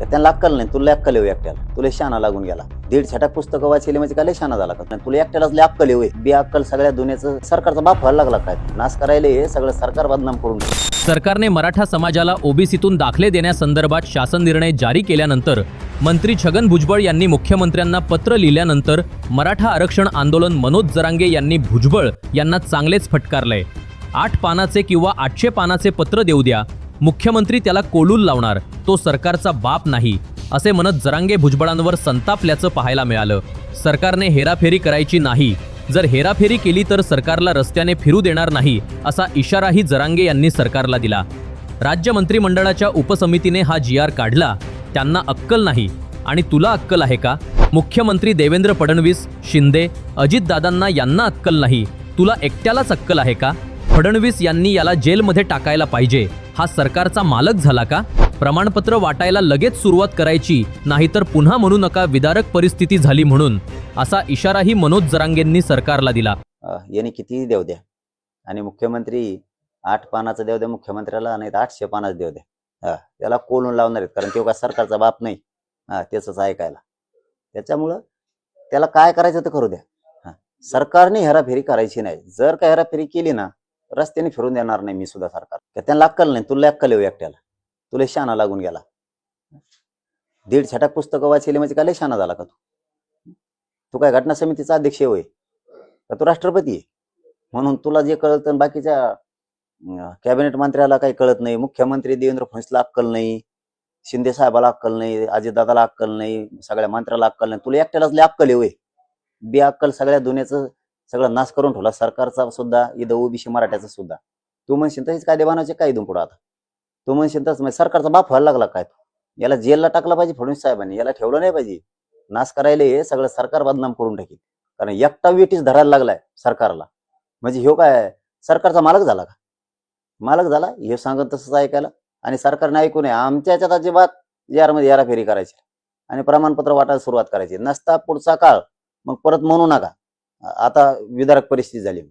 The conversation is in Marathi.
तर त्यांना अक्कल नाही तुला अक्कल येऊ हो एकट्याला. तुला शाना लागून गेला. दीड छटाक पुस्तकं वाचली म्हणजे काय लय शाना झाला का? तुला एकट्यालाच लय अक्कल येऊ बी अक्कल सगळ्या दुनियाचं सरकारचा बाप व्हायला लागला काय? नाश करायला हे सगळं सरकार बदनाम करून सरकारने मराठा समाजाला ओबीसीतून दाखले देण्यासंदर्भात शासन निर्णय जारी केल्यानंतर मंत्री छगन भुजबळ यांनी मुख्यमंत्र्यांना पत्र लिहिल्यानंतर मराठा आरक्षण आंदोलन मनोज जरांगे यांनी भुजबळ यांना चांगलेच फटकारलंय. आठ पानाचे किंवा आठशे पानाचे पत्र देऊ द्या. मुख्यमंत्री त्याला कोलूल लावणार. तो सरकारचा बाप नाही असे म्हणत जरांगे भुजबळांवर संतापल्याचं पाहायला मिळालं. सरकारने हेराफेरी करायची नाही. जर हेराफेरी केली तर सरकारला रस्त्याने फिरू देणार नाही असा इशाराही जरांगे यांनी सरकारला दिला. राज्य मंत्रिमंडळाच्या उपसमितीने हा जी आर काढला. त्यांना अक्कल नाही. आणि तुला अक्कल आहे का? मुख्यमंत्री देवेंद्र फडणवीस शिंदे अजितदादांना यांना अक्कल नाही. तुला एकट्यालाच अक्कल आहे का? फडणवीस यांनी याला जेलमध्ये टाकायला पाहिजे. हा सरकारचा मालक झाला का? प्रमाणपत्र वाटायला लगेच सुरुवात करायची नाहीतर पुन्हा म्हणू नका विदारक परिस्थिती झाली म्हणून असा इशाराही मनोज जरांगेंनी सरकारला दिला. यांनी कितीही देव द्या. आणि मुख्यमंत्री आठ पानाचा देव द्या मुख्यमंत्र्याला नाही तर आठशे पानाचा देव द्या. त्याला कोलून लावणार आहेत कारण तो काय सरकारचा बाप नाही. हा त्याच ऐकायला. त्याच्यामुळं त्याला काय करायचं तर करू द्या. सरकारने हेराफेरी करायची नाही. जर का हेराफेरी केली ना रस्त्याने फिरून देणार नाही मी सुद्धा सरकार. का त्यांना अक्कल नाही तुला अक्कल येऊ हो एकट्याला. तुला शाना लागून गेला. दीड छटाक पुस्तकं वाचली म्हणजे काय लय शाना झाला का तू? तू काय घटना समितीचा अध्यक्ष होय? का तू राष्ट्रपती आहे? म्हणून तुला जे कळतं बाकीच्या कॅबिनेट मंत्र्याला काही कळत नाही मुख्यमंत्री देवेंद्र फडणवीसला अक्कल नाही शिंदे साहेबाला अक्कल नाही अजितदादाला अक्कल नाही सगळ्या मंत्र्याला अक्कल नाही. तुला एकट्यालाच लय अक्कल आहे होय? बी अक्कल सगळ्या दुनियाचं सगळं नाश करून ठेवला. सरकारचा सुद्धा इथं ओबीसी मराठ्याचा सुद्धा. तू म्हणशील तसेच कायदे बनवायचे काय इथून पुढं आता? तू म्हणशील तसं म्हणजे सरकारचा बाप व्हायला लागला काय याला जेलला टाकला पाहिजे फडणवीस साहेबांनी. याला ठेवलं नाही पाहिजे. नाश करायला हे सगळं सरकार बदनाम करून टाकेल. कारण एकटा वेटीच धरायला लागलाय सरकारला. म्हणजे ह्यो काय सरकारचा मालक झाला का? मालक झाला हे सांगत तसंच ऐकायला. आणि सरकारने ऐकू नये आमच्या याच्यात अजिबात यारमध्ये याराफेरी करायची आणि प्रमाणपत्र वाटायला सुरुवात करायची. नसता पुढचा काळ मग परत म्हणू नका. आता विदारक परिस्थिती झाली.